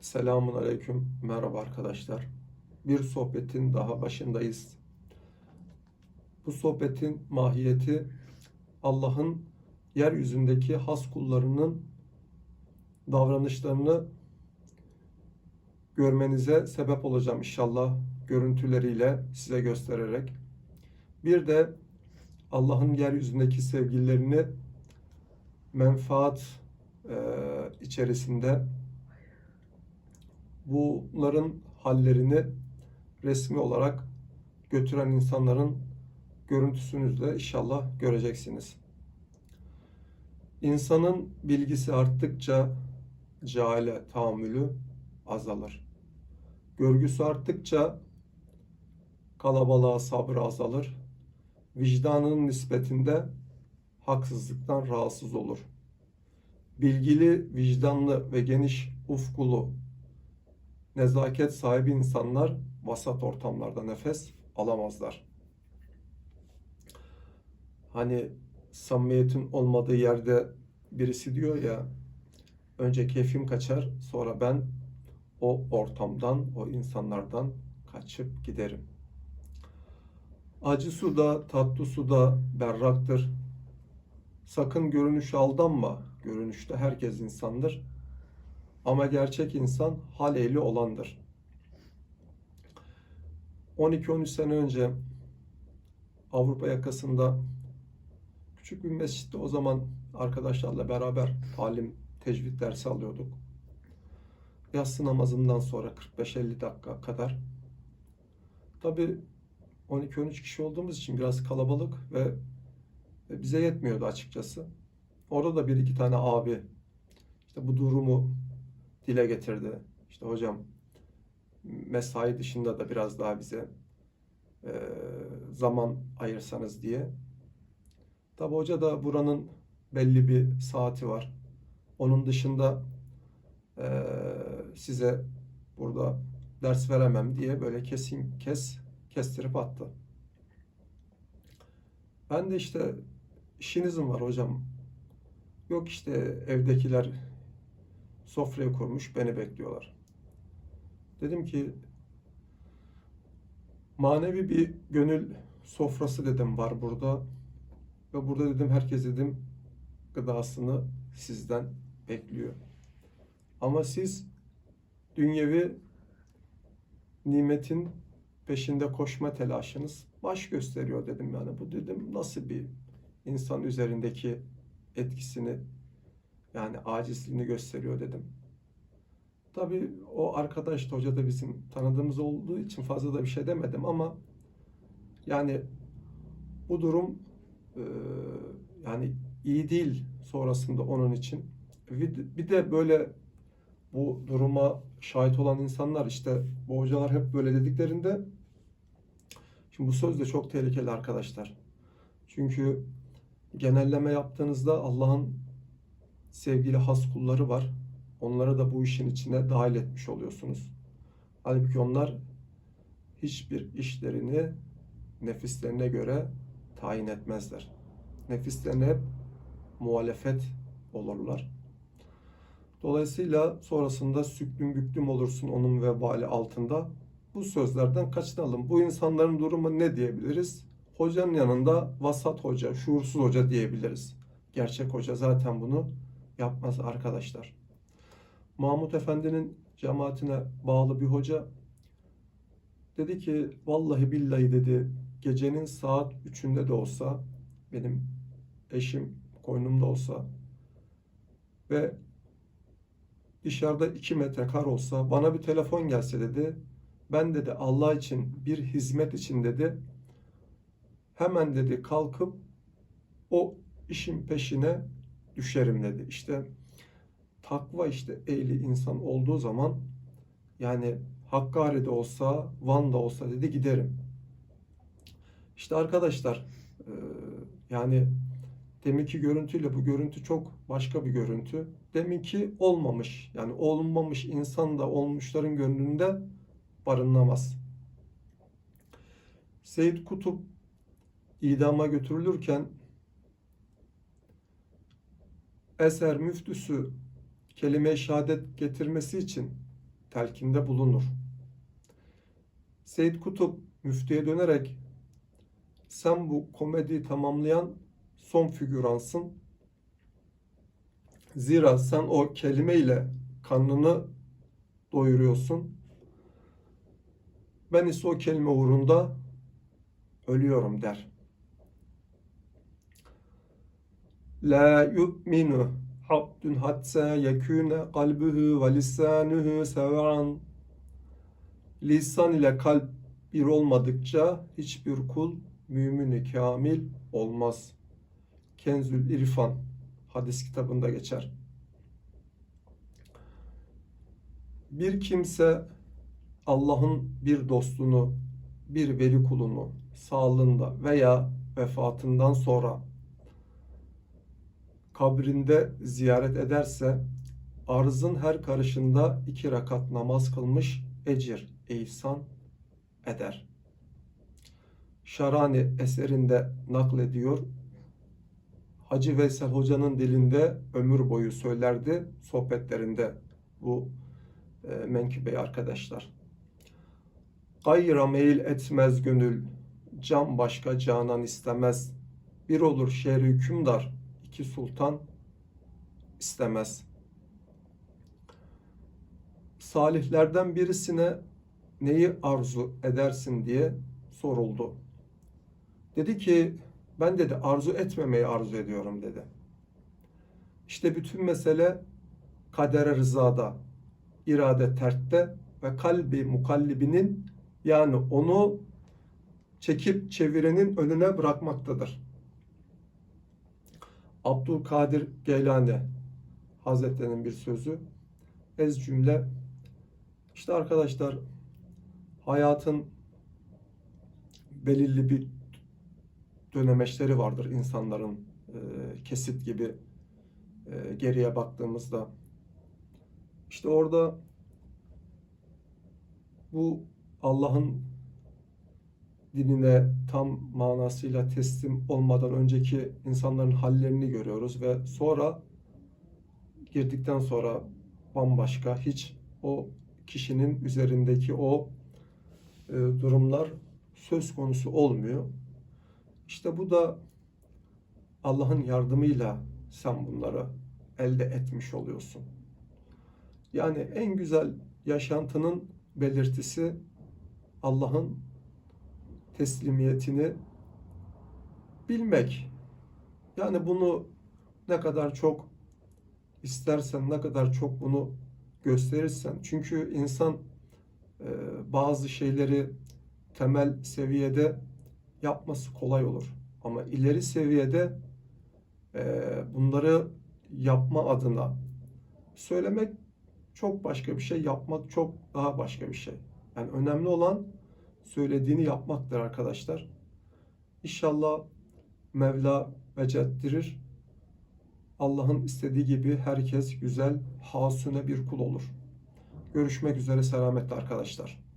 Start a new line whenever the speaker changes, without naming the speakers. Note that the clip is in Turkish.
Selamun Aleyküm. Merhaba arkadaşlar. Bir sohbetin daha başındayız. Bu sohbetin mahiyeti Allah'ın yeryüzündeki has kullarının davranışlarını görmenize sebep olacağım inşallah görüntüleriyle size göstererek. Bir de Allah'ın yeryüzündeki sevgililerini menfaat içerisinde bunların hallerini resmi olarak götüren insanların görüntüsünüzle inşallah göreceksiniz. İnsanın bilgisi arttıkça cahile tahammülü azalır. Görgüsü arttıkça kalabalığa sabrı azalır. Vicdanının nispetinde haksızlıktan rahatsız olur. Bilgili, vicdanlı ve geniş ufkulu nezaket sahibi insanlar vasat ortamlarda nefes alamazlar. Hani samimiyetin olmadığı yerde birisi diyor ya önce keyfim kaçar sonra ben o ortamdan o insanlardan kaçıp giderim. Acı su da tatlı su da berraktır. Sakın görünüşe aldanma. Görünüşte herkes insandır. Ama gerçek insan hal ehli olandır. 12-13 sene önce Avrupa yakasında küçük bir mescitte o zaman arkadaşlarla beraber talim, tecvid dersi alıyorduk. Yatsı namazından sonra 45-50 dakika kadar. Tabii 12-13 kişi olduğumuz için biraz kalabalık ve bize yetmiyordu açıkçası. Orada da bir iki tane abi işte bu durumu dile getirdi. İşte hocam mesai dışında da biraz daha bize e, zaman ayırsanız diye. Tabi hoca da buranın belli bir saati var. Onun dışında e, size burada ders veremem diye böyle kesin kes kestirip attı. Ben de işte işinizin var hocam. Yok işte evdekiler sofrayı kurmuş beni bekliyorlar. Dedim ki manevi bir gönül sofrası dedim var burada. Ve burada dedim herkes dedim gıdasını sizden bekliyor. Ama siz dünyevi nimetin peşinde koşma telaşınız baş gösteriyor dedim yani bu dedim nasıl bir insan üzerindeki etkisini yani acizliğini gösteriyor dedim. Tabii o arkadaş da hoca da bizim tanıdığımız olduğu için fazla da bir şey demedim ama yani bu durum e, yani iyi değil sonrasında onun için. Bir de böyle bu duruma şahit olan insanlar işte bu hocalar hep böyle dediklerinde şimdi bu söz de çok tehlikeli arkadaşlar. Çünkü genelleme yaptığınızda Allah'ın sevgili has kulları var. Onları da bu işin içine dahil etmiş oluyorsunuz. Halbuki onlar hiçbir işlerini nefislerine göre tayin etmezler. Nefislerine hep muhalefet olurlar. Dolayısıyla sonrasında süklüm büklüm olursun onun vebali altında. Bu sözlerden kaçınalım. Bu insanların durumu ne diyebiliriz? Hocanın yanında vasat hoca, şuursuz hoca diyebiliriz. Gerçek hoca zaten bunu yapmaz arkadaşlar. Mahmut Efendi'nin cemaatine bağlı bir hoca dedi ki vallahi billahi dedi gecenin saat 3'ünde de olsa benim eşim koynumda olsa ve dışarıda 2 metre kar olsa bana bir telefon gelse dedi ben dedi Allah için bir hizmet için dedi hemen dedi kalkıp o işin peşine düşerim dedi. İşte takva işte ehli insan olduğu zaman yani Hakkari'de olsa, Van'da olsa dedi giderim. İşte arkadaşlar e, yani deminki görüntüyle bu görüntü çok başka bir görüntü. Deminki olmamış yani olmamış insan da olmuşların gönlünde barınamaz. Seyyid Kutup idama götürülürken eser müftüsü kelime-i şehadet getirmesi için telkinde bulunur. Seyyid Kutup müftüye dönerek sen bu komediyi tamamlayan son figüransın. Zira sen o kelimeyle karnını doyuruyorsun. Ben ise o kelime uğrunda ölüyorum der. La yu'minu abdun hatta yekune kalbuhu ve lisanuhu sevan. Lisan ile kalp bir olmadıkça hiçbir kul mümini kamil olmaz. Kenzül İrfan hadis kitabında geçer. Bir kimse Allah'ın bir dostunu, bir veli kulunu sağlığında veya vefatından sonra kabrinde ziyaret ederse arzın her karışında iki rakat namaz kılmış ecir, ihsan eder. Şarani eserinde naklediyor. Hacı Veysel Hoca'nın dilinde ömür boyu söylerdi sohbetlerinde bu e, menkıbeyi arkadaşlar. Gayra meyil etmez gönül, can başka canan istemez. Bir olur şehri hükümdar, iki sultan istemez. Salihlerden birisine neyi arzu edersin diye soruldu. Dedi ki ben dedi arzu etmemeyi arzu ediyorum dedi. İşte bütün mesele kadere rızada, irade terkte ve kalbi mukallibinin yani onu çekip çevirenin önüne bırakmaktadır. Abdülkadir Geylani Hazretleri'nin bir sözü. Ez cümle. İşte arkadaşlar hayatın belirli bir dönemeçleri vardır insanların e, kesit gibi e, geriye baktığımızda. İşte orada bu Allah'ın dinine tam manasıyla teslim olmadan önceki insanların hallerini görüyoruz ve sonra girdikten sonra bambaşka hiç o kişinin üzerindeki o e, durumlar söz konusu olmuyor. İşte bu da Allah'ın yardımıyla sen bunları elde etmiş oluyorsun. Yani en güzel yaşantının belirtisi Allah'ın teslimiyetini bilmek. Yani bunu ne kadar çok istersen, ne kadar çok bunu gösterirsen. Çünkü insan e, bazı şeyleri temel seviyede yapması kolay olur. Ama ileri seviyede e, bunları yapma adına söylemek çok başka bir şey, yapmak çok daha başka bir şey. Yani önemli olan söylediğini yapmaktır arkadaşlar. İnşallah Mevla becettirir. Allah'ın istediği gibi herkes güzel, hasune bir kul olur. Görüşmek üzere selametle arkadaşlar.